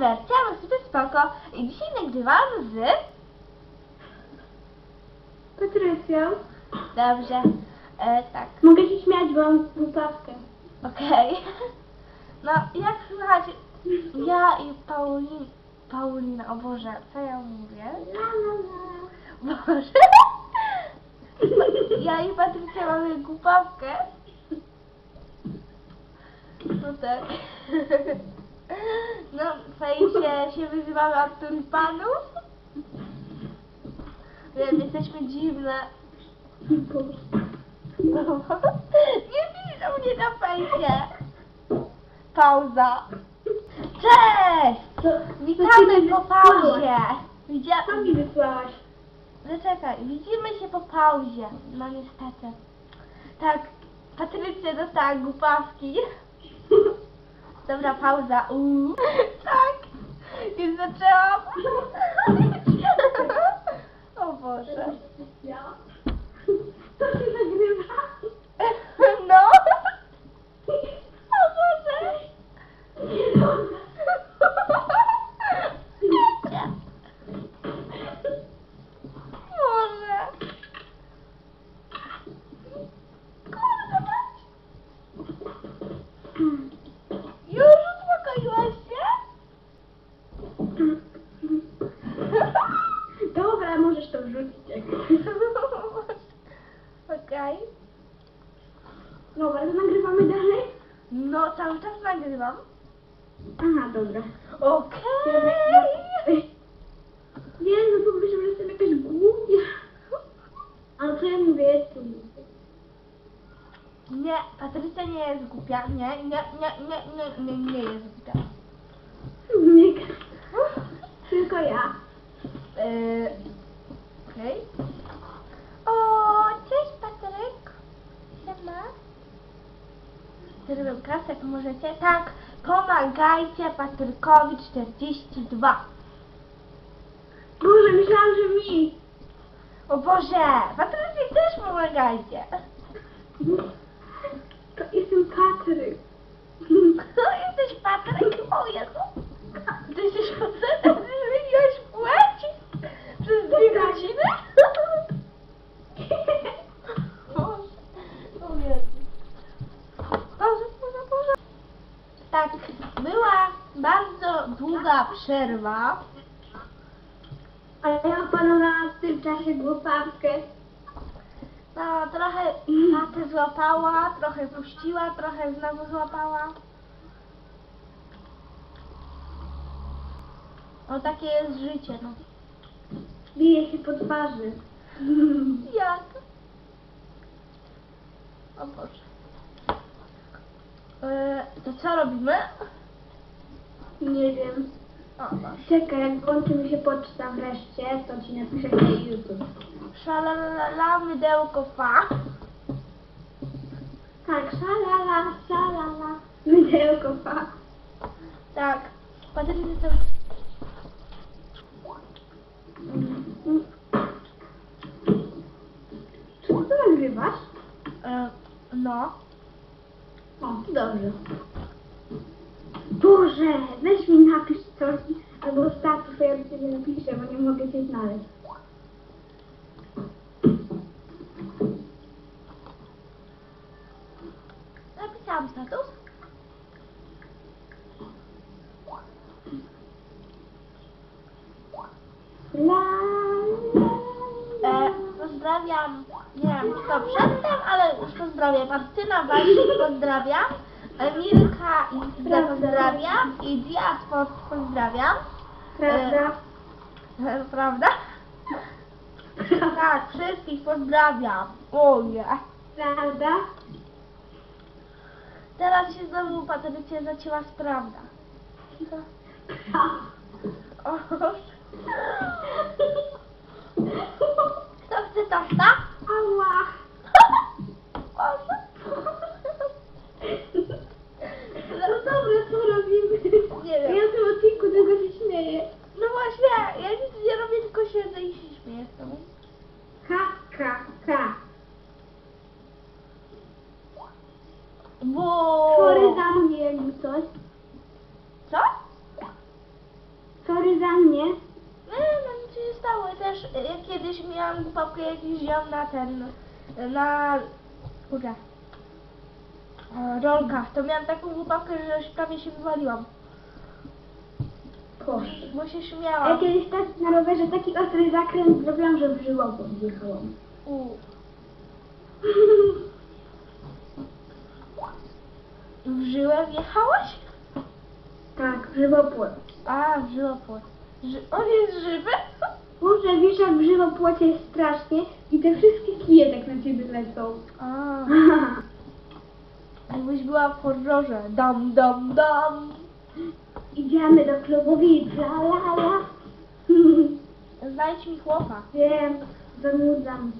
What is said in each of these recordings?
wersja, bo super spoko. I dzisiaj nagrywam z... Patrycja, Dobrze, e, tak, mogę się śmiać, bo mam głupawkę. okej. No, jak słychać, ja i Paulin... Paulina, o Boże, co ja mówię? La, la, la. Boże. Ja i Patrycja mamy głupawkę. No tak. No, w sensie się wyzywamy od tulipanów. Wiem, jesteśmy dziwne. No, nie piszą mnie na fejsie. Pauza. Cześć! Witamy po pauzie. Co mi wysłałaś? Zaczekaj, widzimy się po pauzie. No niestety. Tak, Patrycja dostała głupawki. Dobra, pauza. Uuu. Tak, już zaczęłam. O Boże. Ja? To się nagrywa? No. O Boże. Nie no. Boże. Kurde, mać. Już uspokoiłaś się? Dobra, możesz to wrzucić. jak- Okej. Dobra, to nagrywamy dalej? No, cały czas nagrywam. Aha, dobra. Okej. Nie, no pomyślałam, że jestem jakaś głupia. Ale co ja mówię, jestem głupia. Nie, Patrycja nie jest głupia. Nie, nie, nie, nie, nie, nie, nie jest głupia. Nie, tylko ja. Yy, Okej. O, cześć Patryk. Siema. Zrobię kasę, możecie? Tak, pomagajcie Patrykowi 42. Boże, myślałam, że mi. O Boże, Patrycji też pomagajcie. To jestem Patryk. Jesteś Patryk? O Jezu. Ty jesteś facetem, ty zmieniłeś płeć przez dwie godziny? Boże, o Jezu. Boże, Boże, Boże. Tak, była bardzo długa przerwa. Ale ja opanowałam w tym czasie głupawkę. No, trochę tatę złapała, trochę puściła, trochę znowu złapała. No takie jest życie, no. Bije się po twarzy. Jak? O Boże. E, to co robimy? Nie wiem. O. Czekaj, jak włączy mi się poczta wreszcie, to ci napiszę na YouTube. Szalalala, mydełko fa. Tak, szalala, szalala. Mydełko fa. Tak. Patrycja to... Czy ty nagrywasz? E, no. O, dobrze. Boże, weź mi napisz coś, albo status, a ja do ciebie napiszę, bo nie mogę cię znaleźć. Napisałam status. La, E, pozdrawiam, nie wiem czy to przedtem, ale już pozdrawiam. Martyna Walczyk pozdrawiam. Emilka Izdę pozdrawiam. I Diasport pozdrawiam. Prawda? E, prawda? Tak, wszystkich pozdrawiam. Oje. Prawda? Teraz się znowu Patrycja zacięła z prawda. O, kto chce tosta? Ała. Boże. No dobra, co robimy? Nie wiem. Ja w tym odcinku tego się śmieję. No właśnie, ja nic nie robię, tylko siedzę i się śmieję z tobą. Ka, ka, ka. Bo... Chory za mnie jakby coś. Co? za mnie. No, no nic się nie stało. Ja Też e, jak głupawkę jakiś wziąłem na ten, na, kurde, e, rolkach. To miałam taką głupawkę, że już prawie się wywaliłam. Proszę. Bo się Ja śmiałam. kiedyś tak na rowerze taki ostry zakręt zrobiłam, że w żywopłot wjechałam. U. W żyłę wjechałaś? tak, w żywopłot. A, w żywopłot. Ży on jest żywy? W żywopłocie jest strasznie i te wszystkie kije tak na ciebie lecą. A, jakbyś była w horrorze. Dam, dam, dam. Idziemy do klubowicy, la la la. Znajdź mi chłopa. Wiem, zanudzam.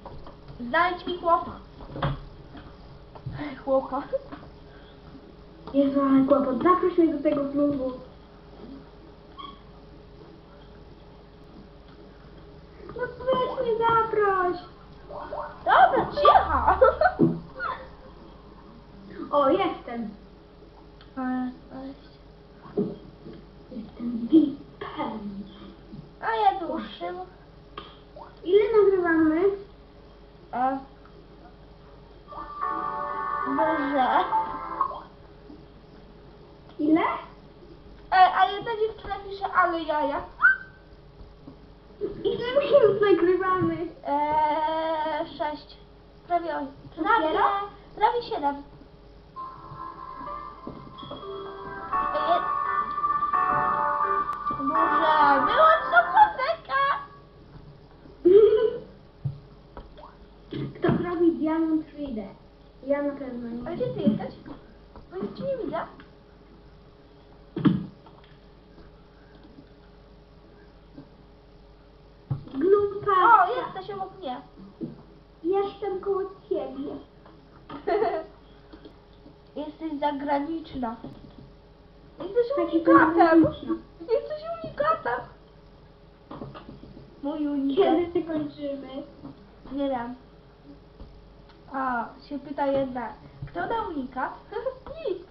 Znajdź mi chłopa. Chłopa. Jezu, ale kłopot, zaproś mnie do tego klubu. No weź mnie zaproś. Dobra, cicha. O, jestem. Ale, ale... Jestem VIP-em. A ja dłuższym. Nagrywamy? A... Boże. Ile? Ej, ale ta dziewczyna pisze, ale jaja. Ile minut nagrywamy? Eee, sześć. Prawie osiem. Prawie, prawie siedem. Eee, Może wyłącz Diamond 3D? Ja na pewno A nie. gdzie ty jesteś? Bo nic ci nie widzę. Glupa. O, jesteś obok mnie. Jestem koło ciebie. Jesteś zagraniczna. Jesteś unikatem. Jesteś unikatem. Mój unikat. Kiedy ty kończymy? Nie wiem. A, się pyta jedna. Kto da unikat? Nikt.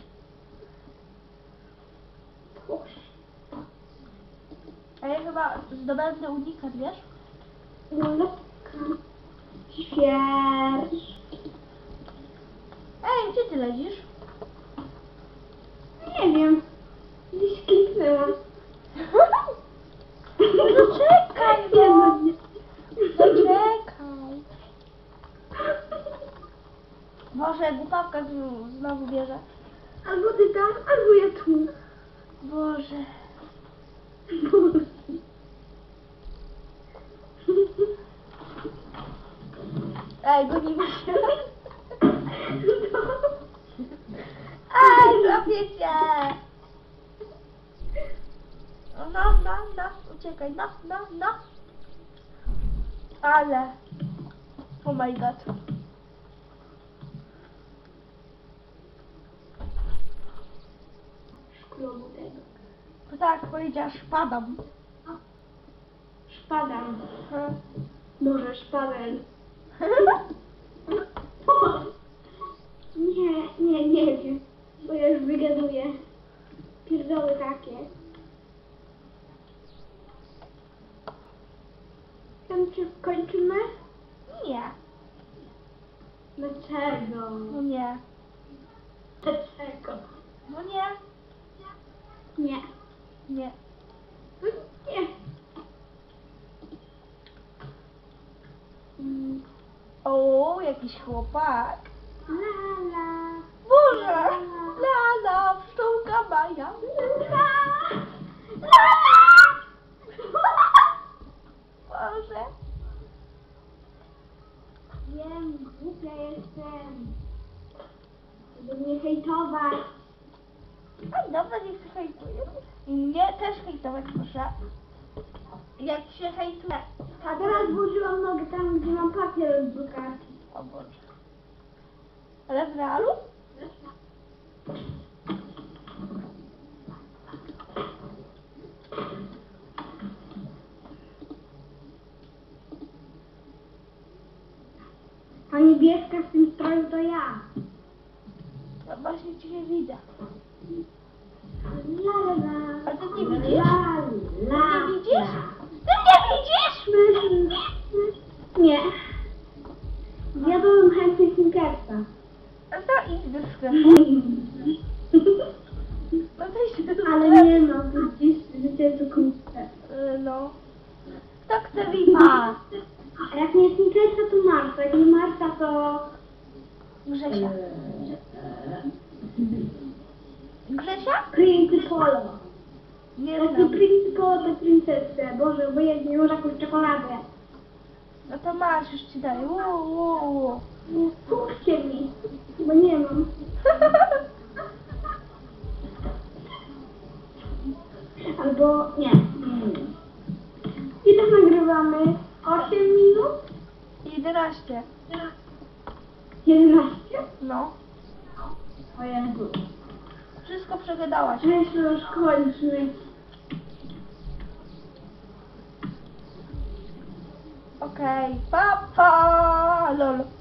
A ja chyba zdobędę unikat, wiesz? No, Świerz. Ej, gdzie ty lezisz? Nie wiem. Gdzieś kliknęłam. No czekaj, Nie, no. no nie. No czekaj. Boże, głupawka znowu- znowu bierze. Albo ty tam, albo ja tu. Boże. Boże. Ej, gonimy się. Ej, złapię cię. No, no, no, uciekaj, no, no, no. Ale. Oh my god. Tego. To tak powiedziała, spadam. Szpadam. Hmm. Może szpadel. Nie, nie, nie wiem. Bo ja już wygaduję. Pierdoły takie. Tam czy kończymy? Nie, Dlaczego? no nie, Dlaczego? no nie, Nie. nie. No Nie. Mm, O, jakiś chłopak. La la. Boże! Lala, pszczółka Maja. La. Boże. Wiem, głupia jestem. Żeby mnie hejtować. Ej, dobra, nie chcę hejtuję. Nie, też hejtować proszę. Jak się hejtuje. A teraz włożyłam nogę tam, gdzie mam papier od drukarki. O Boże. Ale w realu? A niebieska w tym stroju to ja. No właśnie cię nie widzę. La la la. Ale ty nie widzisz? La la. Nie widzisz? Ja bym chętnie Snickersa. To idź do sklepu. No to idź do Ale nie no, widzisz, życie to końce. Y, no. Kto chce VIPa? A jak nie Snickersa, to Marta. Jak nie Marta, to... Grzesia. Grzesia? Principolo. Nie Taki znam. Principolo to princesę. Boże, bo ja nie już jakąś czekoladę. No to masz, już ci daję. Uu, uu. Kupcie mi, bo nie mam. Albo nie. Ile nagrywamy? 8 minut? 11. 11? No. O Jezu. Wszystko przegadałaś. To już kończmy. Okay, Papa! Lol.